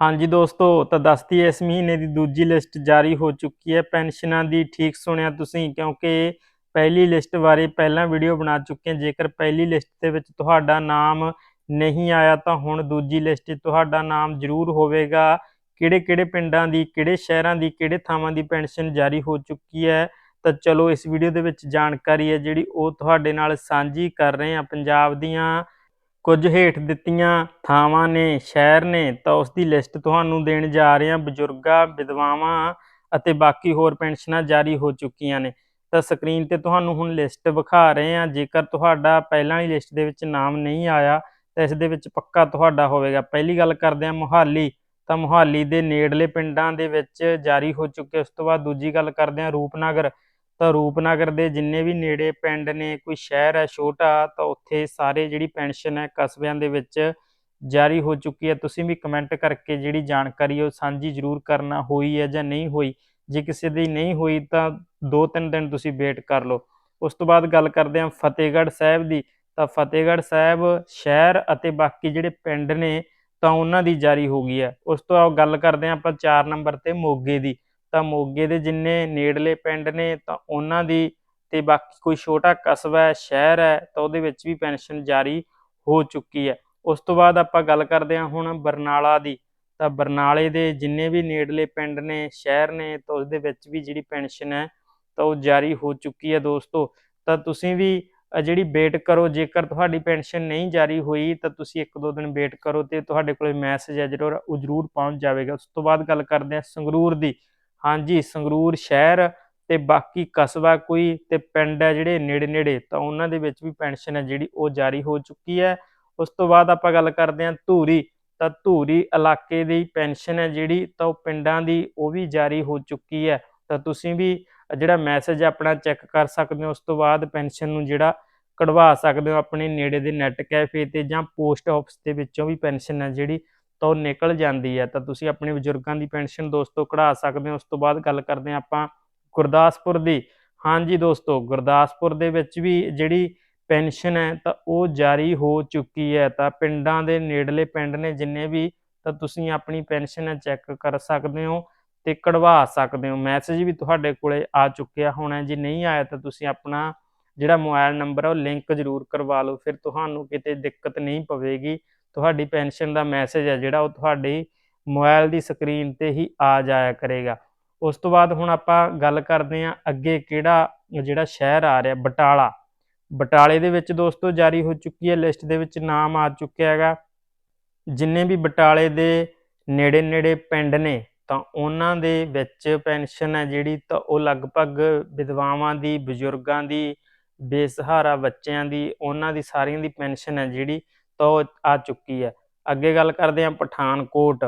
ਹਾਂਜੀ ਦੋਸਤੋ, ਤਾਂ ਦੱਸਦੀ ਇਸ ਮਹੀਨੇ ਦੀ ਦੂਜੀ ਲਿਸਟ ਜਾਰੀ ਹੋ ਚੁੱਕੀ ਹੈ। ਪੈਨਸ਼ਨਾਂ ਦੀ ਠੀਕ ਸੁਣਿਆ ਤੁਸੀਂ, ਕਿਉਂਕਿ ਪਹਿਲੀ ਲਿਸਟ ਬਾਰੇ ਪਹਿਲਾਂ ਵੀਡੀਓ ਬਣਾ ਚੁੱਕੇ ਹਾਂ। ਜੇਕਰ ਪਹਿਲੀ ਲਿਸਟ ਦੇ ਵਿੱਚ ਤੁਹਾਡਾ ਨਾਮ ਨਹੀਂ ਆਇਆ, ਤਾਂ ਹੁਣ ਦੂਜੀ ਲਿਸਟ 'ਚ ਤੁਹਾਡਾ ਨਾਮ ਜ਼ਰੂਰ ਹੋਵੇਗਾ। ਕਿਹੜੇ ਕਿਹੜੇ ਪਿੰਡਾਂ ਦੀ, ਕਿਹੜੇ ਸ਼ਹਿਰਾਂ ਦੀ, ਕਿਹੜੇ ਥਾਵਾਂ ਦੀ ਪੈਨਸ਼ਨ ਜਾਰੀ ਹੋ ਚੁੱਕੀ ਹੈ? ਤਾਂ ਚਲੋ, ਇਸ ਵੀਡੀਓ ਦੇ ਵਿੱਚ ਜਾਣਕਾਰੀ ਹੈ ਜਿਹੜੀ ਉਹ ਤੁਹਾਡੇ ਨਾਲ ਸਾਂਝੀ ਕਰ ਰਹੇ ਹਾਂ ਪੰਜਾਬ ਦੀਆਂ। ਕੁਝ ਹੇਠ ਦਿੱਤੀਆਂ ਥਾਵਾਂ ਨੇ, ਸ਼ਹਿਰ ਨੇ, ਤਾਂ ਉਸ ਦੀ ਲਿਸਟ ਤੁਹਾਨੂੰ ਦੇਣ ਜਾ ਰਹੇ ਹਾਂ ਬਜ਼ੁਰਗਾਂ, ਵਿਧਵਾਵਾਂ ਅਤੇ ਬਾਕੀ ਹੋਰ ਪੈਨਸ਼ਨਾਂ ਜਾਰੀ ਹੋ ਚੁੱਕੀਆਂ ਨੇ। ਤਾਂ ਸਕਰੀਨ ਤੇ ਤੁਹਾਨੂੰ ਹੁਣ ਲਿਸਟ ਵਿਖਾ ਰਹੇ ਹਾਂ। ਜੇਕਰ ਤੁਹਾਡਾ ਪਹਿਲਾਂ ਵਾਲੀ ਲਿਸਟ ਦੇ ਵਿੱਚ ਨਾਮ ਨਹੀਂ ਆਇਆ, ਤਾਂ ਇਸ ਦੇ ਵਿੱਚ ਪੱਕਾ ਤੁਹਾਡਾ ਹੋਵੇਗਾ। ਪਹਿਲੀ ਗੱਲ ਕਰਦੇ ਹਾਂ ਮੁਹਾਲੀ। ਤਾਂ ਮੁਹਾਲੀ ਦੇ ਨੇੜਲੇ ਪਿੰਡਾਂ ਦੇ ਵਿੱਚ ਜਾਰੀ ਹੋ ਚੁੱਕੇ, ਉਸ ਤੋਂ ਬਾਅਦ ਦੂਜੀ ਗੱਲ ਕਰਦੇ ਹਾਂ ਰੂਪਨਗਰ। ਤਾਂ ਰੂਪਨਗਰ ਦੇ ਜਿੰਨੇ ਵੀ ਨੇੜੇ ਪਿੰਡ ਨੇ, ਕੋਈ ਸ਼ਹਿਰ ਹੈ ਛੋਟਾ, ਤਾਂ ਉੱਥੇ ਸਾਰੇ ਜਿਹੜੀ ਪੈਨਸ਼ਨ ਹੈ ਕਸਬਿਆਂ ਦੇ ਵਿੱਚ ਜਾਰੀ ਹੋ ਚੁੱਕੀ ਹੈ। ਤੁਸੀਂ ਵੀ ਕਮੈਂਟ ਕਰਕੇ ਜਿਹੜੀ ਜਾਣਕਾਰੀ ਉਹ ਸਾਂਝੀ ਜ਼ਰੂਰ ਕਰਨਾ, ਹੋਈ ਹੈ ਜਾਂ ਨਹੀਂ ਹੋਈ। ਜੇ ਕਿਸੇ ਦੀ ਨਹੀਂ ਹੋਈ ਤਾਂ 2-3 ਦਿਨ ਤੁਸੀਂ ਵੇਟ ਕਰ ਲਓ। ਉਸ ਤੋਂ ਬਾਅਦ ਗੱਲ ਕਰਦੇ ਹਾਂ ਫਤਿਹਗੜ੍ਹ ਸਾਹਿਬ ਦੀ। ਤਾਂ ਫਤਿਹਗੜ੍ਹ ਸਾਹਿਬ ਸ਼ਹਿਰ ਅਤੇ ਬਾਕੀ ਜਿਹੜੇ ਪਿੰਡ ਨੇ ਤਾਂ ਉਹਨਾਂ ਦੀ ਜਾਰੀ ਹੋ ਗਈ ਹੈ। ਉਸ ਤੋਂ ਆ ਗੱਲ ਕਰਦੇ ਹਾਂ ਆਪਾਂ 4 ਨੰਬਰ ਤੇ ਮੋਗੇ ਦੀ। ਤਾਂ ਮੋਗੇ ਦੇ ਜਿੰਨੇ ਨੇੜਲੇ ਪਿੰਡ ਨੇ ਤਾਂ ਉਹਨਾਂ ਦੀ ਤੇ ਬਾਕੀ ਕੋਈ ਛੋਟਾ ਕਸਬਾ ਹੈ, ਸ਼ਹਿਰ ਹੈ, ਤਾਂ ਉਹਦੇ ਵਿੱਚ ਵੀ ਪੈਨਸ਼ਨ ਜਾਰੀ ਹੋ ਚੁੱਕੀ ਹੈ। ਉਸ ਤੋਂ ਬਾਅਦ ਆਪਾਂ ਗੱਲ ਕਰਦੇ ਹਾਂ ਹੁਣ ਬਰਨਾਲਾ ਦੀ। ਤਾਂ ਬਰਨਾਲੇ ਦੇ ਜਿੰਨੇ ਵੀ ਨੇੜਲੇ ਪਿੰਡ ਨੇ, ਸ਼ਹਿਰ ਨੇ, ਤਾਂ ਉਸ ਦੇ ਵਿੱਚ ਵੀ ਜਿਹੜੀ ਪੈਨਸ਼ਨ ਹੈ, ਤਾਂ ਉਹ ਜਾਰੀ ਹੋ ਚੁੱਕੀ ਹੈ ਦੋਸਤੋ। ਤਾਂ ਤੁਸੀਂ ਵੀ ਜਿਹੜੀ ਵੇਟ ਕਰੋ, ਜੇਕਰ ਤੁਹਾਡੀ ਪੈਨਸ਼ਨ ਨਹੀਂ ਜਾਰੀ ਹੋਈ, ਤਾਂ ਤੁਸੀਂ ਇੱਕ ਦੋ ਦਿਨ ਵੇਟ ਕਰੋ ਤੇ ਤੁਹਾਡੇ ਕੋਲੇ ਮੈਸੇਜ ਹੈ, ਜਿਹੜਾ ਉਹ ਜ਼ਰੂਰ ਪਹੁੰਚ ਜਾਵੇਗਾ। ਉਸ ਤੋਂ ਬਾਅਦ ਗੱਲ ਕਰਦੇ ਹਾਂ ਸੰਗਰੂਰ ਦੀ। ਹਾਂਜੀ, ਸੰਗਰੂਰ ਸ਼ਹਿਰ ਤੇ ਬਾਕੀ ਕਸਬਾ ਕੋਈ ਤੇ ਪਿੰਡ ਹੈ ਜਿਹੜੇ ਨੇੜੇ ਨੇੜੇ, ਤਾਂ ਉਹਨਾਂ ਦੇ ਵਿੱਚ ਵੀ ਪੈਨਸ਼ਨ ਹੈ ਜਿਹੜੀ ਉਹ ਜਾਰੀ ਹੋ ਚੁੱਕੀ ਹੈ। ਉਸ ਤੋਂ ਬਾਅਦ ਆਪਾਂ ਗੱਲ ਕਰਦੇ ਹਾਂ ਧੂਰੀ, ਤਾਂ ਧੂਰੀ ਇਲਾਕੇ ਦੀ ਪੈਨਸ਼ਨ ਹੈ ਜਿਹੜੀ, ਤਾਂ ਉਹ ਪਿੰਡਾਂ ਦੀ ਉਹ ਵੀ ਜਾਰੀ ਹੋ ਚੁੱਕੀ ਹੈ। ਤਾਂ ਤੁਸੀਂ ਵੀ ਜਿਹੜਾ ਮੈਸੇਜ ਆਪਣਾ ਚੈੱਕ ਕਰ ਸਕਦੇ ਹੋ, ਉਸ ਤੋਂ ਬਾਅਦ ਪੈਨਸ਼ਨ ਨੂੰ ਜਿਹੜਾ ਕਢਵਾ ਸਕਦੇ ਹੋ, ਆਪਣੇ ਨੇੜੇ ਦੇ ਨੈਟ ਕੈਫੇ ਤੇ ਜਾਂ ਪੋਸਟ ਆਫਿਸ ਦੇ ਵਿੱਚੋਂ ਵੀ ਪੈਨਸ਼ਨ ਹੈ ਜਿਹੜੀ ਤਾਂ ਉਹ ਨਿਕਲ ਜਾਂਦੀ ਹੈ। ਤਾਂ ਤੁਸੀਂ ਆਪਣੇ ਬਜ਼ੁਰਗਾਂ ਦੀ ਪੈਨਸ਼ਨ ਦੋਸਤੋ ਕਢਾ ਸਕਦੇ ਹੋ। ਉਸ ਤੋਂ ਬਾਅਦ ਗੱਲ ਕਰਦੇ ਹਾਂ ਆਪਾਂ ਗੁਰਦਾਸਪੁਰ ਦੀ। ਹਾਂਜੀ ਦੋਸਤੋ, ਗੁਰਦਾਸਪੁਰ ਦੇ ਵਿੱਚ ਵੀ ਜਿਹੜੀ ਪੈਨਸ਼ਨ ਹੈ ਤਾਂ ਉਹ ਜਾਰੀ ਹੋ ਚੁੱਕੀ ਹੈ। ਤਾਂ ਪਿੰਡਾਂ ਦੇ ਨੇੜਲੇ ਪਿੰਡ ਨੇ ਜਿੰਨੇ ਵੀ, ਤਾਂ ਤੁਸੀਂ ਆਪਣੀ ਪੈਨਸ਼ਨ ਚੈੱਕ ਕਰ ਸਕਦੇ ਹੋ ਤੇ ਕਢਵਾ ਸਕਦੇ ਹੋ। ਮੈਸੇਜ ਵੀ ਤੁਹਾਡੇ ਕੋਲੇ ਆ ਚੁੱਕਿਆ ਹੋਣਾ ਜੇ ਨਹੀਂ ਆਇਆ ਤਾਂ ਤੁਸੀਂ ਆਪਣਾ ਜਿਹੜਾ ਮੋਬਾਈਲ ਨੰਬਰ ਹੈ ਉਹ ਲਿੰਕ ਜ਼ਰੂਰ ਕਰਵਾ ਲਓ। ਫਿਰ ਤੁਹਾਨੂੰ ਕਿਤੇ ਦਿੱਕਤ ਨਹੀਂ ਪਵੇਗੀ। ਤੁਹਾਡੀ ਪੈਨਸ਼ਨ ਦਾ ਮੈਸੇਜ ਹੈ, ਜਿਹੜਾ ਉਹ ਤੁਹਾਡੀ ਮੋਬਾਈਲ ਦੀ ਸਕਰੀਨ ਤੇ ਹੀ ਆ ਜਾਇਆ ਕਰੇਗਾ। ਉਸ ਤੋਂ ਬਾਅਦ ਹੁਣ ਆਪਾਂ ਗੱਲ ਕਰਦੇ ਹਾਂ ਅੱਗੇ ਕਿਹੜਾ, ਜਿਹੜਾ ਸ਼ਹਿਰ ਆ ਰਿਹਾ, ਬਟਾਲਾ। ਬਟਾਲੇ ਦੇ ਵਿੱਚ ਦੋਸਤੋ ਜਾਰੀ ਹੋ ਚੁੱਕੀ ਹੈ, ਲਿਸਟ ਦੇ ਵਿੱਚ ਨਾਮ ਆ ਚੁੱਕਿਆ ਹੈਗਾ। ਜਿੰਨੇ ਵੀ ਬਟਾਲੇ ਦੇ ਨੇੜੇ ਨੇੜੇ ਪਿੰਡ ਨੇ, ਤਾਂ ਉਹਨਾਂ ਦੇ ਵਿੱਚ ਪੈਨਸ਼ਨ ਹੈ ਜਿਹੜੀ, ਤਾਂ ਉਹ ਲਗਭਗ ਵਿਧਵਾਵਾਂ ਦੀ, ਬਜ਼ੁਰਗਾਂ ਦੀ, ਬੇਸਹਾਰਾ ਬੱਚਿਆਂ ਦੀ, ਉਹਨਾਂ ਦੀ ਸਾਰੀਆਂ ਦੀ ਪੈਨਸ਼ਨ ਹੈ ਜਿਹੜੀ ਤਾਂ ਉਹ ਆ ਚੁੱਕੀ ਹੈ। ਅੱਗੇ ਗੱਲ ਕਰਦੇ ਹਾਂ ਪਠਾਨਕੋਟ।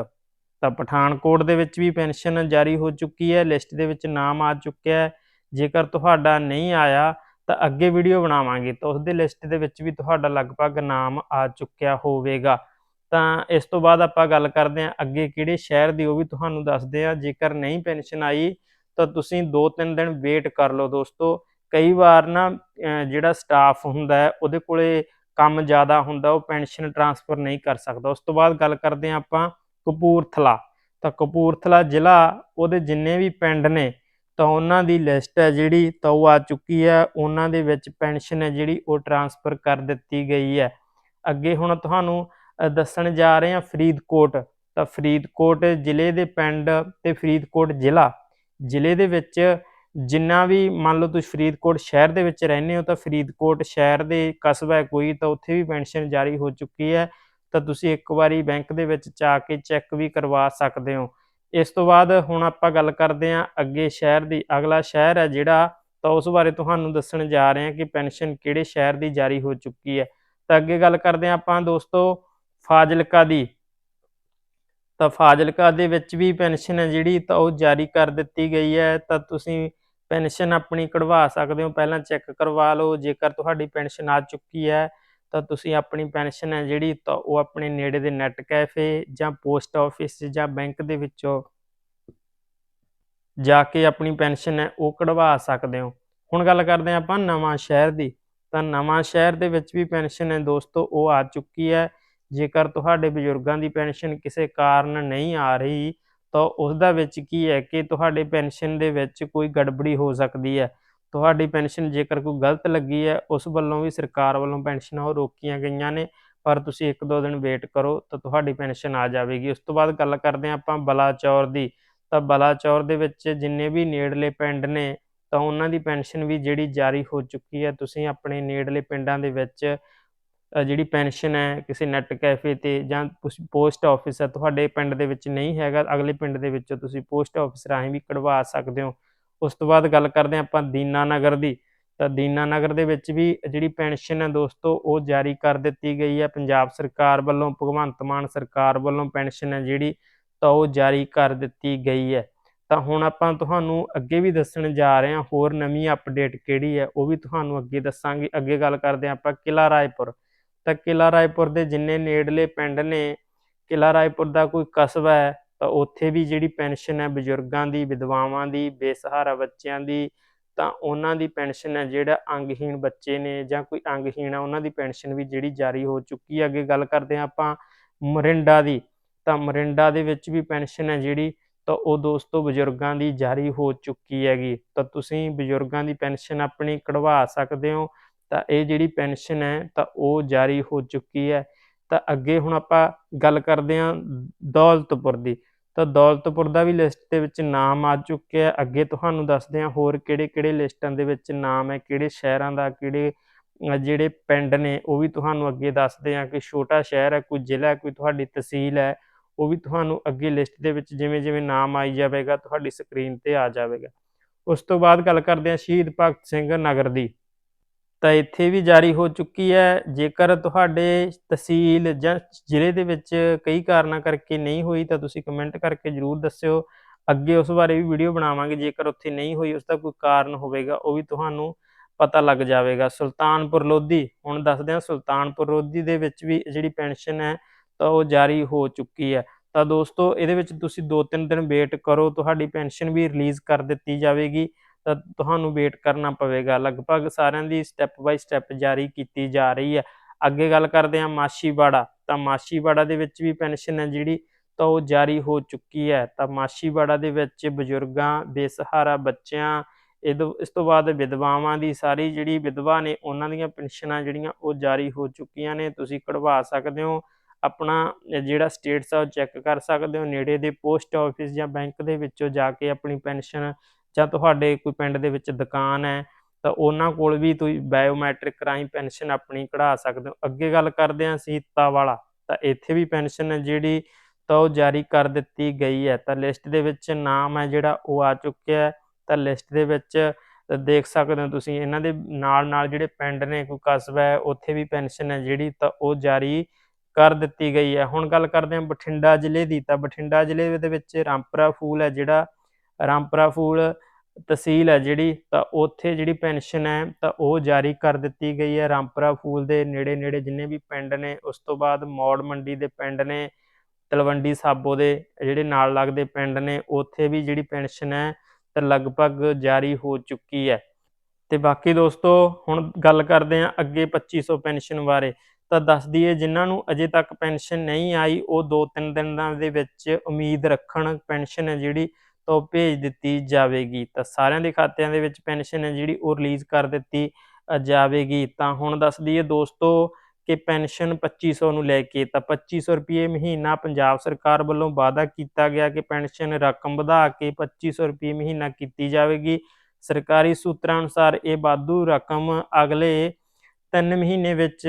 ਤਾਂ ਪਠਾਨਕੋਟ ਦੇ ਵਿੱਚ ਵੀ ਪੈਨਸ਼ਨ ਜਾਰੀ ਹੋ ਚੁੱਕੀ ਹੈ, ਲਿਸਟ ਦੇ ਵਿੱਚ ਨਾਮ ਆ ਚੁੱਕਿਆ ਹੈ। ਜੇਕਰ ਤੁਹਾਡਾ ਨਹੀਂ ਆਇਆ, ਤਾਂ ਅੱਗੇ ਵੀਡੀਓ ਬਣਾਵਾਂਗੇ। ਤਾਂ ਉਸ ਦੇ ਲਿਸਟ ਦੇ ਵਿੱਚ ਵੀ ਤੁਹਾਡਾ ਲਗਭਗ ਨਾਮ ਆ ਚੁੱਕਿਆ ਹੋਵੇਗਾ। ਤਾਂ ਇਸ ਤੋਂ ਬਾਅਦ ਆਪਾਂ ਗੱਲ ਕਰਦੇ ਹਾਂ ਅੱਗੇ ਕਿਹੜੇ ਸ਼ਹਿਰ ਦੀ, ਉਹ ਵੀ ਤੁਹਾਨੂੰ ਦੱਸਦੇ ਹਾਂ। ਜੇਕਰ ਨਹੀਂ ਪੈਨਸ਼ਨ ਆਈ, ਤਾਂ ਤੁਸੀਂ 2-3 ਦਿਨ ਵੇਟ ਕਰ ਲਓ ਦੋਸਤੋ। ਕਈ ਵਾਰ ਨਾ ਜਿਹੜਾ ਸਟਾਫ ਹੁੰਦਾ ਹੈ, ਉਹਦੇ ਕੋਲੇ ਕੰਮ ਜ਼ਿਆਦਾ ਹੁੰਦਾ, ਉਹ ਪੈਨਸ਼ਨ ਟ੍ਰਾਂਸਫਰ ਨਹੀਂ ਕਰ ਸਕਦਾ। ਉਸ ਤੋਂ ਬਾਅਦ ਗੱਲ ਕਰਦੇ ਹਾਂ ਆਪਾਂ ਕਪੂਰਥਲਾ। ਤਾਂ ਕਪੂਰਥਲਾ ਜ਼ਿਲ੍ਹਾ ਉਹਦੇ ਜਿੰਨੇ ਵੀ ਪਿੰਡ ਨੇ, ਤਾਂ ਉਹਨਾਂ ਦੀ ਲਿਸਟ ਹੈ ਜਿਹੜੀ ਤਾਂ ਉਹ ਆ ਚੁੱਕੀ ਹੈ। ਉਹਨਾਂ ਦੇ ਵਿੱਚ ਪੈਨਸ਼ਨ ਹੈ ਜਿਹੜੀ ਉਹ ਟ੍ਰਾਂਸਫਰ ਕਰ ਦਿੱਤੀ ਗਈ ਹੈ। ਅੱਗੇ ਹੁਣ ਤੁਹਾਨੂੰ ਦੱਸਣ ਜਾ ਰਹੇ ਹਾਂ ਫਰੀਦਕੋਟ। ਤਾਂ ਫਰੀਦਕੋਟ ਜ਼ਿਲ੍ਹੇ ਦੇ ਪਿੰਡ ਤੇ ਫਰੀਦਕੋਟ ਜ਼ਿਲ੍ਹਾ। ਜ਼ਿਲ੍ਹੇ ਦੇ ਵਿੱਚ ਜਿੰਨਾ ਵੀ ਮੰਨ ਲਓ ਤੁਸੀਂ ਫਰੀਦਕੋਟ ਸ਼ਹਿਰ ਦੇ ਵਿੱਚ ਰਹਿੰਦੇ ਹੋ, ਤਾਂ ਫਰੀਦਕੋਟ ਸ਼ਹਿਰ ਦੇ ਕਸਬਾ ਹੈ ਕੋਈ, ਤਾਂ ਉੱਥੇ ਵੀ ਪੈਨਸ਼ਨ ਜਾਰੀ ਹੋ ਚੁੱਕੀ ਹੈ। ਤਾਂ ਤੁਸੀਂ ਇੱਕ ਵਾਰੀ ਬੈਂਕ ਦੇ ਵਿੱਚ ਜਾ ਕੇ ਚੈੱਕ ਵੀ ਕਰਵਾ ਸਕਦੇ ਹੋ। ਇਸ ਤੋਂ ਬਾਅਦ ਹੁਣ ਆਪਾਂ ਗੱਲ ਕਰਦੇ ਹਾਂ ਅੱਗੇ ਸ਼ਹਿਰ ਦੀ, ਅਗਲਾ ਸ਼ਹਿਰ ਹੈ ਜਿਹੜਾ, ਤਾਂ ਉਸ ਬਾਰੇ ਤੁਹਾਨੂੰ ਦੱਸਣ ਜਾ ਰਹੇ ਹਾਂ ਕਿ ਪੈਨਸ਼ਨ ਕਿਹੜੇ ਸ਼ਹਿਰ ਦੀ ਜਾਰੀ ਹੋ ਚੁੱਕੀ ਹੈ। ਤਾਂ ਅੱਗੇ ਗੱਲ ਕਰਦੇ ਹਾਂ ਆਪਾਂ ਦੋਸਤੋ ਫਾਜ਼ਿਲਕਾ ਦੀ। ਤਾਂ ਫਾਜ਼ਿਲਕਾ ਦੇ ਵਿੱਚ ਵੀ ਪੈਨਸ਼ਨ ਹੈ ਜਿਹੜੀ, ਤਾਂ ਉਹ ਜਾਰੀ ਕਰ ਦਿੱਤੀ ਗਈ ਹੈ। ਤਾਂ ਤੁਸੀਂ ਪੈਨਸ਼ਨ ਆਪਣੀ ਕਢਵਾ ਸਕਦੇ ਹੋ, ਪਹਿਲਾਂ ਚੈੱਕ ਕਰਵਾ ਲਓ, ਜੇਕਰ ਤੁਹਾਡੀ ਪੈਨਸ਼ਨ ਆ ਚੁੱਕੀ ਹੈ, ਤਾਂ ਤੁਸੀਂ ਆਪਣੀ ਪੈਨਸ਼ਨ ਹੈ ਜਿਹੜੀ, ਤਾਂ ਉਹ ਆਪਣੇ ਨੇੜੇ ਦੇ ਨੈਟ ਕੈਫੇ ਜਾਂ ਪੋਸਟ ਆਫਿਸ ਜਾਂ ਬੈਂਕ ਦੇ ਵਿੱਚੋਂ ਜਾ ਕੇ ਆਪਣੀ ਪੈਨਸ਼ਨ ਹੈ, ਉਹ ਕਢਵਾ ਸਕਦੇ ਹੋ। ਹੁਣ ਗੱਲ ਕਰਦੇ ਹਾਂ ਆਪਾਂ ਨਵਾਂ ਸ਼ਹਿਰ ਦੀ। ਤਾਂ ਨਵਾਂ ਸ਼ਹਿਰ ਦੇ ਵਿੱਚ ਵੀ ਪੈਨਸ਼ਨ ਹੈ ਦੋਸਤੋ, ਉਹ ਆ ਚੁੱਕੀ ਹੈ। ਜੇਕਰ ਤੁਹਾਡੇ ਬਜ਼ੁਰਗਾਂ ਦੀ ਪੈਨਸ਼ਨ ਕਿਸੇ ਕਾਰਨ ਨਹੀਂ ਆ ਰਹੀ ਤਾਂ ਉਸ ਦਾ ਵਿੱਚ ਕੀ ਹੈ ਕਿ ਤੁਹਾਡੇ ਪੈਨਸ਼ਨ ਦੇ ਵਿੱਚ ਕੋਈ ਗੜਬੜੀ ਹੋ ਸਕਦੀ ਹੈ। ਤੁਹਾਡੀ ਪੈਨਸ਼ਨ ਜੇਕਰ ਕੋਈ ਗਲਤ ਲੱਗੀ ਹੈ, ਉਸ ਵੱਲੋਂ ਵੀ ਸਰਕਾਰ ਵੱਲੋਂ ਪੈਨਸ਼ਨਾਂ ਉਹ ਰੋਕੀਆਂ ਗਈਆਂ ਨੇ, ਪਰ ਤੁਸੀਂ ਇੱਕ ਦੋ ਦਿਨ ਵੇਟ ਕਰੋ ਤਾਂ ਤੁਹਾਡੀ ਪੈਨਸ਼ਨ ਆ ਜਾਵੇਗੀ। ਉਸ ਤੋਂ ਬਾਅਦ ਗੱਲ ਕਰਦੇ ਹਾਂ ਆਪਾਂ ਬਲਾਚੌਰ ਦੀ। ਤਾਂ ਬਲਾਚੌਰ ਦੇ ਵਿੱਚ ਜਿੰਨੇ ਵੀ ਨੇੜਲੇ ਪਿੰਡ ਨੇ, ਤਾਂ ਉਹਨਾਂ ਦੀ ਪੈਨਸ਼ਨ ਵੀ ਜਿਹੜੀ ਜਾਰੀ ਹੋ ਚੁੱਕੀ ਹੈ। ਤੁਸੀਂ ਆਪਣੇ ਨੇੜਲੇ ਪਿੰਡਾਂ ਦੇ ਵਿੱਚ ਜਿਹੜੀ ਪੈਨਸ਼ਨ ਹੈ ਕਿਸੇ ਨੈਟ ਕੈਫੇ ਤੇ ਜਾਂ ਤੁਸੀਂ ਪੋਸਟ ਆਫਿਸ ਹੈ, ਤੁਹਾਡੇ ਪਿੰਡ ਦੇ ਵਿੱਚ ਨਹੀਂ ਹੈਗਾ, ਅਗਲੇ ਪਿੰਡ ਦੇ ਵਿੱਚੋਂ ਤੁਸੀਂ ਪੋਸਟ ਆਫਿਸ ਰਾਹੀਂ ਵੀ ਕਢਵਾ ਸਕਦੇ ਹੋ। ਉਸ ਤੋਂ ਬਾਅਦ ਗੱਲ ਕਰਦੇ ਹਾਂ ਆਪਾਂ ਦੀਨਾ ਨਗਰ ਦੀ। ਤਾਂ ਦੀਨਾ ਨਗਰ ਦੇ ਵਿੱਚ ਵੀ ਜਿਹੜੀ ਪੈਨਸ਼ਨ ਹੈ ਦੋਸਤੋ, ਉਹ ਜਾਰੀ ਕਰ ਦਿੱਤੀ ਗਈ ਹੈ। ਪੰਜਾਬ ਸਰਕਾਰ ਵੱਲੋਂ, ਭਗਵੰਤ ਮਾਨ ਸਰਕਾਰ ਵੱਲੋਂ ਪੈਨਸ਼ਨ ਹੈ ਜਿਹੜੀ, ਤਾਂ ਉਹ ਜਾਰੀ ਕਰ ਦਿੱਤੀ ਗਈ ਹੈ। ਤਾਂ ਹੁਣ ਆਪਾਂ ਤੁਹਾਨੂੰ ਅੱਗੇ ਵੀ ਦੱਸਣ ਜਾ ਰਹੇ ਹਾਂ, ਹੋਰ ਨਵੀਂ ਅਪਡੇਟ ਕਿਹੜੀ ਹੈ, ਉਹ ਵੀ ਤੁਹਾਨੂੰ ਅੱਗੇ ਦੱਸਾਂਗੇ। ਅੱਗੇ ਗੱਲ ਕਰਦੇ ਹਾਂ ਆਪਾਂ ਕਿਲਾ ਰਾਏਪੁਰ। ਤਾਂ ਕਿਲਾ ਰਾਏਪੁਰ ਦੇ ਜਿੰਨੇ ਨੇੜਲੇ ਪਿੰਡ ਨੇ ਕਿਲਾ ਰਾਏਪੁਰ ਦਾ ਕੋਈ ਕਸਬਾ ਹੈ, ਤਾਂ ਉੱਥੇ ਵੀ ਜਿਹੜੀ ਪੈਨਸ਼ਨ ਹੈ ਬਜ਼ੁਰਗਾਂ ਦੀ, ਵਿਧਵਾਵਾਂ ਦੀ, ਬੇਸਹਾਰਾ ਬੱਚਿਆਂ ਦੀ, ਤਾਂ ਉਹਨਾਂ ਦੀ ਪੈਨਸ਼ਨ ਹੈ ਜਿਹੜਾ ਅੰਗਹੀਣ ਬੱਚੇ ਨੇ ਜਾਂ ਕੋਈ ਅੰਗਹੀਣ ਆ, ਉਹਨਾਂ ਦੀ ਪੈਨਸ਼ਨ ਵੀ ਜਿਹੜੀ ਜਾਰੀ ਹੋ ਚੁੱਕੀ ਹੈ। ਅੱਗੇ ਗੱਲ ਕਰਦੇ ਹਾਂ ਆਪਾਂ ਮਰਿੰਡਾ ਦੀ, ਤਾਂ ਮਰਿੰਡਾ ਦੇ ਵਿੱਚ ਵੀ ਪੈਨਸ਼ਨ ਹੈ ਜਿਹੜੀ, ਤਾਂ ਉਹ ਦੋਸਤੋ ਬਜ਼ੁਰਗਾਂ ਦੀ ਜਾਰੀ ਹੋ ਚੁੱਕੀ ਹੈਗੀ। ਤਾਂ ਤੁਸੀਂ ਬਜ਼ੁਰਗਾਂ ਦੀ ਪੈਨਸ਼ਨ ਆਪਣੀ ਕਢਵਾ ਸਕਦੇ ਹੋ। ਤਾਂ ਇਹ ਜਿਹੜੀ ਪੈਨਸ਼ਨ ਹੈ, ਤਾਂ ਉਹ ਜਾਰੀ ਹੋ ਚੁੱਕੀ ਹੈ। ਤਾਂ ਅੱਗੇ ਹੁਣ ਆਪਾਂ ਗੱਲ ਕਰਦੇ ਹਾਂ ਦੌਲਤਪੁਰ ਦੀ। ਤਾਂ ਦੌਲਤਪੁਰ ਦਾ ਵੀ ਲਿਸਟ ਦੇ ਵਿੱਚ ਨਾਮ ਆ ਚੁੱਕਿਆ ਹੈ। ਅੱਗੇ ਤੁਹਾਨੂੰ ਦੱਸਦੇ ਹਾਂ ਹੋਰ ਕਿਹੜੇ ਕਿਹੜੇ ਲਿਸਟਾਂ ਦੇ ਵਿੱਚ ਨਾਮ ਹੈ, ਕਿਹੜੇ ਸ਼ਹਿਰਾਂ ਦਾ, ਕਿਹੜੇ ਜਿਹੜੇ ਪਿੰਡ ਨੇ, ਉਹ ਵੀ ਤੁਹਾਨੂੰ ਅੱਗੇ ਦੱਸਦੇ ਹਾਂ ਕਿ ਛੋਟਾ ਸ਼ਹਿਰ ਹੈ, ਕੋਈ ਜ਼ਿਲ੍ਹਾ ਹੈ, ਕੋਈ ਤੁਹਾਡੀ ਤਹਿਸੀਲ ਹੈ, ਉਹ ਵੀ ਤੁਹਾਨੂੰ ਅੱਗੇ ਲਿਸਟ ਦੇ ਵਿੱਚ ਜਿਵੇਂ ਜਿਵੇਂ ਨਾਮ ਆਈ ਜਾਵੇਗਾ, ਤੁਹਾਡੀ ਸਕਰੀਨ ਤੇ ਆ ਜਾਵੇਗਾ। ਉਸ ਤੋਂ ਬਾਅਦ ਗੱਲ ਕਰਦੇ ਹਾਂ ਸ਼ਹੀਦ ਭਗਤ ਸਿੰਘ ਨਗਰ ਦੀ। ਤਾਂ ਇੱਥੇ ਵੀ ਜਾਰੀ ਹੋ ਚੁੱਕੀ ਹੈ। ਜੇਕਰ ਤੁਹਾਡੇ ਤਹਿਸੀਲ ਜਾਂ ਜ਼ਿਲ੍ਹੇ ਦੇ ਵਿੱਚ ਕਈ ਕਾਰਨਾਂ ਕਰਕੇ ਨਹੀਂ ਹੋਈ, ਤਾਂ ਤੁਸੀਂ ਕਮੈਂਟ ਕਰਕੇ ਜਰੂਰ ਦੱਸਿਓ। ਅੱਗੇ ਉਸ ਬਾਰੇ ਵੀ ਵੀਡੀਓ ਬਣਾਵਾਂਗੇ। ਜੇਕਰ ਉੱਥੇ ਨਹੀਂ ਹੋਈ, ਉਸ ਦਾ ਕੋਈ ਕਾਰਨ ਹੋਵੇਗਾ, ਉਹ ਵੀ ਤੁਹਾਨੂੰ ਪਤਾ ਲੱਗ ਜਾਵੇਗਾ। ਸੁਲਤਾਨਪੁਰ ਲੋਧੀ, ਹੁਣ ਦੱਸਦੇ ਹਾਂ, ਸੁਲਤਾਨਪੁਰ ਲੋਧੀ ਦੇ ਵਿੱਚ ਵੀ ਜਿਹੜੀ ਪੈਨਸ਼ਨ ਹੈ, ਤਾਂ ਉਹ ਜਾਰੀ ਹੋ ਚੁੱਕੀ ਹੈ। ਤਾਂ ਦੋਸਤੋ, ਇਹਦੇ ਵਿੱਚ ਤੁਸੀਂ 2-3 ਦਿਨ ਵੇਟ ਕਰੋ। ਤੁਹਾਡੀ ਪੈਨਸ਼ਨ ਵੀ ਰਿਲੀਜ਼ ਕਰ ਦਿੱਤੀ ਜਾਵੇਗੀ। ਤਾਂ ਤੁਹਾਨੂੰ ਵੇਟ ਕਰਨਾ ਪਵੇਗਾ। ਲਗਭਗ ਸਾਰਿਆਂ ਦੀ ਸਟੈਪ ਬਾਈ ਸਟੈਪ ਜਾਰੀ ਕੀਤੀ ਜਾ ਰਹੀ ਹੈ। ਅੱਗੇ ਗੱਲ ਕਰਦੇ ਹਾਂ ਮਾਸੀਵਾੜਾ ਤਾਂ ਮਾਸ਼ੀਵਾੜਾ ਦੇ ਵਿੱਚ ਵੀ ਪੈਨਸ਼ਨ ਹੈ ਜਿਹੜੀ, ਤਾਂ ਉਹ ਜਾਰੀ ਹੋ ਚੁੱਕੀ ਹੈ। ਤਾਂ ਮਾਸ਼ੀਵਾੜਾ ਦੇ ਵਿੱਚ ਬਜ਼ੁਰਗਾਂ, ਬੇਸਹਾਰਾ ਬੱਚਿਆਂ ਇਹਦੋਂ ਇਸ ਤੋਂ ਬਾਅਦ ਵਿਧਵਾਵਾਂ ਦੀ ਸਾਰੀ ਜਿਹੜੀ ਵਿਧਵਾ ਨੇ, ਉਹਨਾਂ ਦੀਆਂ ਪੈਨਸ਼ਨਾਂ ਜਿਹੜੀਆਂ, ਉਹ ਜਾਰੀ ਹੋ ਚੁੱਕੀਆਂ ਨੇ। ਤੁਸੀਂ ਕਢਵਾ ਸਕਦੇ ਹੋ ਆਪਣਾ, ਜਿਹੜਾ ਸਟੇਟਸ ਆ ਉਹ ਚੈੱਕ ਕਰ ਸਕਦੇ ਹੋ। ਨੇੜੇ ਦੇ ਪੋਸਟ ਆਫਿਸ ਜਾਂ ਬੈਂਕ ਦੇ ਵਿੱਚੋਂ ਜਾ ਕੇ ਆਪਣੀ ਪੈਨਸ਼ਨ ਜਾਂ ਤੁਹਾਡੇ ਕੋਈ ਪਿੰਡ ਦੇ ਵਿੱਚ ਦੁਕਾਨ ਹੈ, ਤਾਂ ਉਹਨਾਂ ਕੋਲ ਵੀ ਤੁਸੀਂ ਬਾਇਓਮੈਟ੍ਰਿਕ ਰਾਹੀਂ ਪੈਨਸ਼ਨ ਆਪਣੀ ਕਢਾ ਸਕਦੇ ਹੋ। ਅੱਗੇ ਗੱਲ ਕਰਦੇ ਹਾਂ ਸੀਤਾ ਵਾਲਾ, ਤਾਂ ਇੱਥੇ ਵੀ ਪੈਨਸ਼ਨ ਹੈ ਜਿਹੜੀ, ਤਾਂ ਉਹ ਜਾਰੀ ਕਰ ਦਿੱਤੀ ਗਈ ਹੈ। ਤਾਂ ਲਿਸਟ ਦੇ ਵਿੱਚ ਨਾਮ ਹੈ ਜਿਹੜਾ, ਉਹ ਆ ਚੁੱਕਿਆ ਹੈ। ਤਾਂ ਲਿਸਟ ਦੇ ਵਿੱਚ ਦੇਖ ਸਕਦੇ ਹੋ ਤੁਸੀਂ, ਇਹਨਾਂ ਦੇ ਨਾਲ ਨਾਲ ਜਿਹੜੇ ਪਿੰਡ ਨੇ, ਕੋਈ ਕਸਬਾ ਹੈ, ਉੱਥੇ ਵੀ ਪੈਨਸ਼ਨ ਹੈ ਜਿਹੜੀ, ਤਾਂ ਉਹ ਜਾਰੀ ਕਰ ਦਿੱਤੀ ਗਈ ਹੈ। ਹੁਣ ਗੱਲ ਕਰਦੇ ਹਾਂ ਬਠਿੰਡਾ ਜ਼ਿਲ੍ਹੇ ਦੀ, ਤਾਂ ਬਠਿੰਡਾ ਜ਼ਿਲ੍ਹੇ ਦੇ ਵਿੱਚ ਰਾਮਪੁਰਾ ਫੂਲ ਹੈ ਜਿਹੜਾ ਰਾਮਪਰਾ ਫੂਲ ਤਹਿਸੀਲ ਹੈ ਜਿਹੜੀ, ਤਾਂ ਉੱਥੇ ਜਿਹੜੀ ਪੈਨਸ਼ਨ ਹੈ, ਤਾਂ ਉਹ ਜਾਰੀ ਕਰ ਦਿੱਤੀ ਗਈ ਹੈ ਰਾਮਪੁਰਾ ਫੂਲ ਦੇ ਨੇੜੇ ਨੇੜੇ ਜਿੰਨੇ ਵੀ ਪਿੰਡ ਨੇ, ਉਸ ਤੋਂ ਬਾਅਦ ਮੌੜ ਮੰਡੀ ਦੇ ਪਿੰਡ ਨੇ, ਤਲਵੰਡੀ ਸਾਬੋ ਦੇ ਜਿਹੜੇ ਨਾਲ ਲੱਗਦੇ ਪਿੰਡ ਨੇ, ਉੱਥੇ ਵੀ ਜਿਹੜੀ ਪੈਨਸ਼ਨ ਹੈ, ਤਾਂ ਲਗਭਗ ਜਾਰੀ ਹੋ ਚੁੱਕੀ ਹੈ। ਤੇ ਬਾਕੀ ਦੋਸਤੋ, ਹੁਣ ਗੱਲ ਕਰਦੇ ਹਾਂ ਅੱਗੇ 2500 ਪੈਨਸ਼ਨ ਬਾਰੇ। ਤਾਂ ਦੱਸ ਦਈਏ, ਜਿਨ੍ਹਾਂ ਨੂੰ ਅਜੇ ਤੱਕ ਪੈਨਸ਼ਨ ਨਹੀਂ ਆਈ, ਉਹ 2-3 ਦਿਨਾਂ ਦੇ ਵਿੱਚ ਉਮੀਦ ਰੱਖਣ ਪੈਨਸ਼ਨ ਹੈ ਜਿਹੜੀ ਤੋਂ ਭੇਜ ਦਿੱਤੀ ਜਾਵੇਗੀ, ਤਾਂ ਸਾਰਿਆਂ ਦੇ ਖਾਤਿਆਂ ਦੇ ਵਿੱਚ ਪੈਨਸ਼ਨ ਹੈ ਜਿਹੜੀ ਉਹ ਰਿਲੀਜ਼ ਕਰ ਦਿੱਤੀ ਜਾਵੇਗੀ। ਤਾਂ ਹੁਣ ਦੱਸ ਦਈਏ ਦੋਸਤੋ ਕਿ ਪੈਨਸ਼ਨ 2500 ਨੂੰ ਲੈ ਕੇ, ਤਾਂ 2500 ਰੁਪਏ ਮਹੀਨਾ ਪੰਜਾਬ ਸਰਕਾਰ ਵੱਲੋਂ ਵਾਅਦਾ ਕੀਤਾ ਗਿਆ ਕਿ ਪੈਨਸ਼ਨ ਰਕਮ ਵਧਾ ਕੇ 2500 ਰੁਪਏ ਮਹੀਨਾ ਕੀਤੀ ਜਾਵੇਗੀ। ਸਰਕਾਰੀ ਸੂਤਰਾਂ ਅਨੁਸਾਰ ਇਹ ਵਾਧੂ ਰਕਮ ਅਗਲੇ 3 ਮਹੀਨੇ ਵਿੱਚ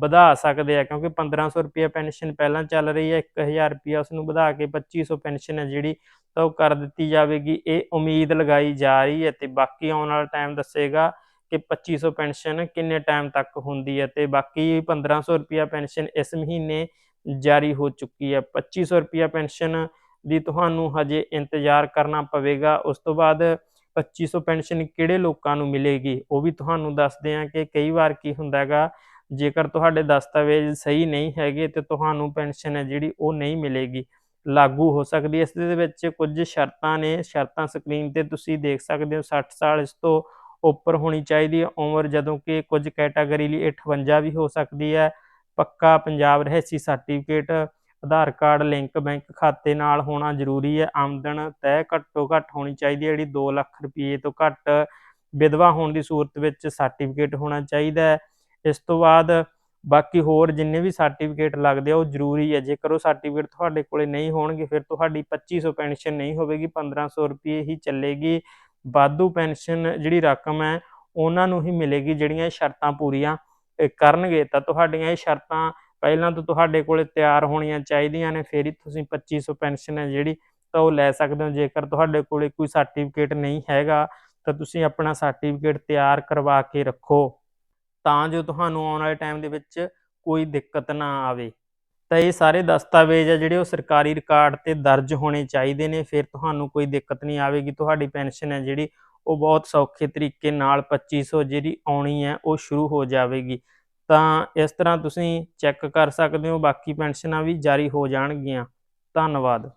ਵਧਾ ਸਕਦੇ ਆ, ਕਿਉਂਕਿ 1500 ਰੁਪਏ ਪੈਨਸ਼ਨ ਪਹਿਲਾਂ ਚੱਲ ਰਹੀ ਹੈ 1000 ਰੁਪਏ ਉਸ ਨੂੰ ਵਧਾ ਕੇ 2500 ਪੈਨਸ਼ਨ ਹੈ ਜਿਹੜੀ ਤਾਂ ਉਹ ਕਰ ਦਿੱਤੀ ਜਾਵੇਗੀ। ਇਹ ਉਮੀਦ ਲਗਾਈ ਜਾ ਰਹੀ ਹੈ ਤੇ ਬਾਕੀ ਆਉਣ ਵਾਲਾ ਟਾਈਮ ਦੱਸੇਗਾ ਕਿ 2500 ਪੈਨਸ਼ਨ ਕਿੰਨੇ ਟਾਈਮ ਤੱਕ ਹੁੰਦੀ ਹੈ ਤੇ ਬਾਕੀ 1500 ਰੁਪਿਆ ਪੈਨਸ਼ਨ ਇਸ ਮਹੀਨੇ ਜਾਰੀ ਹੋ ਚੁੱਕੀ ਹੈ। 2500 ਰੁਪਿਆ ਪੈਨਸ਼ਨ ਦੀ ਤੁਹਾਨੂੰ ਹਜੇ ਇੰਤਜ਼ਾਰ ਕਰਨਾ ਪਵੇਗਾ। ਉਸ ਤੋਂ ਬਾਅਦ 2500 ਪੈਨਸ਼ਨ ਕਿਹੜੇ ਲੋਕਾਂ ਨੂੰ ਮਿਲੇਗੀ? ਉਹ ਵੀ ਤੁਹਾਨੂੰ ਦੱਸਦੇ ਹਾਂ ਕਿ ਕਈ ਵਾਰ ਕੀ ਹੁੰਦਾ ਹੈਗਾ, ਜੇਕਰ ਤੁਹਾਡੇ ਦਸਤਾਵੇਜ਼ ਸਹੀ ਨਹੀਂ ਹੈਗੇ ਤੇ ਤੁਹਾਨੂੰ ਪੈਨਸ਼ਨ ਹੈ ਜਿਹੜੀ ਉਹ ਨਹੀਂ ਮਿਲੇਗੀ। ਲਾਗੂ ਹੋ ਸਕਦੀ ਹੈ। ਇਸ ਦੇ ਵਿੱਚ ਕੁਝ ਸ਼ਰਤਾਂ ਨੇ। ਸ਼ਰਤਾਂ ਸਕਰੀਨ ਤੇ ਤੁਸੀਂ ਦੇਖ ਸਕਦੇ ਹੋ 60 ਸਾਲ ਇਸ ਤੋਂ ਉੱਪਰ ਹੋਣੀ ਚਾਹੀਦੀ ਹੈ। ਉਮਰ ਜਦੋਂ ਕਿ ਕੁਝ ਕੈਟਾਗਰੀ ਲਈ 58 ਵੀ ਹੋ ਸਕਦੀ ਹੈ। ਪੱਕਾ Punjab ਰਹਿਸੀ certificate Aadhaar card, link, bank ਖਾਤੇ ਨਾਲ ਹੋਣਾ ਜ਼ਰੂਰੀ ਹੈ। ਆਮਦਨ ਤੈਅ ਘੱਟੋ ਘੱਟ ਹੋਣੀ ਚਾਹੀਦੀ ਹੈ। ਜਿਹੜੀ 2 ਲੱਖ ਰੁਪਏ ਤੋਂ ਘੱਟ ਵਿਧਵਾ ਹੋਣ ਦੀ ਸੂਰਤ ਵਿੱਚ ਸਰਟੀਫਿਕੇਟ ਹੋਣਾ ਚਾਹੀਦਾ ਹੈ। ਇਸ ਤੋਂ ਬਾਅਦ ਬਾਕੀ ਹੋਰ ਜਿੰਨੇ ਵੀ ਸਰਟੀਫਿਕੇਟ ਲੱਗਦੇ ਆ, ਉਹ ਜ਼ਰੂਰੀ ਹੈ। ਜੇਕਰ ਉਹ ਸਰਟੀਫਿਕੇਟ ਤੁਹਾਡੇ ਕੋਲੇ ਨਹੀਂ ਹੋਣਗੇ, ਫਿਰ ਤੁਹਾਡੀ 2500 ਪੈਨਸ਼ਨ ਨਹੀਂ ਹੋਵੇਗੀ 1500 ਰੁਪਏ ਹੀ ਚੱਲੇਗੀ। ਵਾਧੂ ਪੈਨਸ਼ਨ ਜਿਹੜੀ ਰਕਮ ਹੈ, ਉਹਨਾਂ ਨੂੰ ਹੀ ਮਿਲੇਗੀ, ਜਿਹੜੀਆਂ ਇਹ ਸ਼ਰਤਾਂ ਪੂਰੀਆਂ ਕਰਨਗੇ। ਤਾਂ ਤੁਹਾਡੀਆਂ ਇਹ ਸ਼ਰਤਾਂ ਪਹਿਲਾਂ ਤਾਂ ਤੁਹਾਡੇ ਕੋਲੇ ਤਿਆਰ ਹੋਣੀਆਂ ਚਾਹੀਦੀਆਂ ਨੇ, ਫਿਰ ਹੀ ਤੁਸੀਂ 2500 ਪੈਨਸ਼ਨ ਹੈ ਜਿਹੜੀ, ਤਾਂ ਉਹ ਲੈ ਸਕਦੇ ਹੋ। ਜੇਕਰ ਤੁਹਾਡੇ ਕੋਲੇ ਕੋਈ ਸਰਟੀਫਿਕੇਟ ਨਹੀਂ ਹੈਗਾ, ਤਾਂ ਤੁਸੀਂ ਆਪਣਾ ਸਰਟੀਫਿਕੇਟ ਤਿਆਰ ਕਰਵਾ ਕੇ ਰੱਖੋ। ਤਾਂ ਜੋ ਤੁਹਾਨੂੰ ਆਉਣ ਵਾਲੇ ਟਾਈਮ ਦੇ ਵਿੱਚ ਕੋਈ ਦਿੱਕਤ ਨਾ ਆਵੇ। ਤਾਂ ਇਹ ਸਾਰੇ ਦਸਤਾਵੇਜ਼ ਆ ਜਿਹੜੇ ਉਹ ਸਰਕਾਰੀ ਰਿਕਾਰਡ ਤੇ ਦਰਜ ਹੋਣੇ ਚਾਹੀਦੇ ਨੇ। ਫਿਰ ਤੁਹਾਨੂੰ ਕੋਈ ਦਿੱਕਤ ਨਹੀਂ ਆਵੇਗੀ। ਤੁਹਾਡੀ ਪੈਨਸ਼ਨ ਹੈ ਜਿਹੜੀ, ਉਹ ਬਹੁਤ ਸੌਖੇ ਤਰੀਕੇ ਨਾਲ 2500 ਜਿਹੜੀ ਆਉਣੀ ਹੈ, ਉਹ ਸ਼ੁਰੂ ਹੋ ਜਾਵੇਗੀ। ਤਾਂ ਇਸ ਤਰ੍ਹਾਂ ਤੁਸੀਂ ਚੈੱਕ ਕਰ ਸਕਦੇ ਹੋ, ਬਾਕੀ ਪੈਨਸ਼ਨਾਂ ਵੀ ਜਾਰੀ ਹੋ ਜਾਣਗੀਆਂ। ਧੰਨਵਾਦ।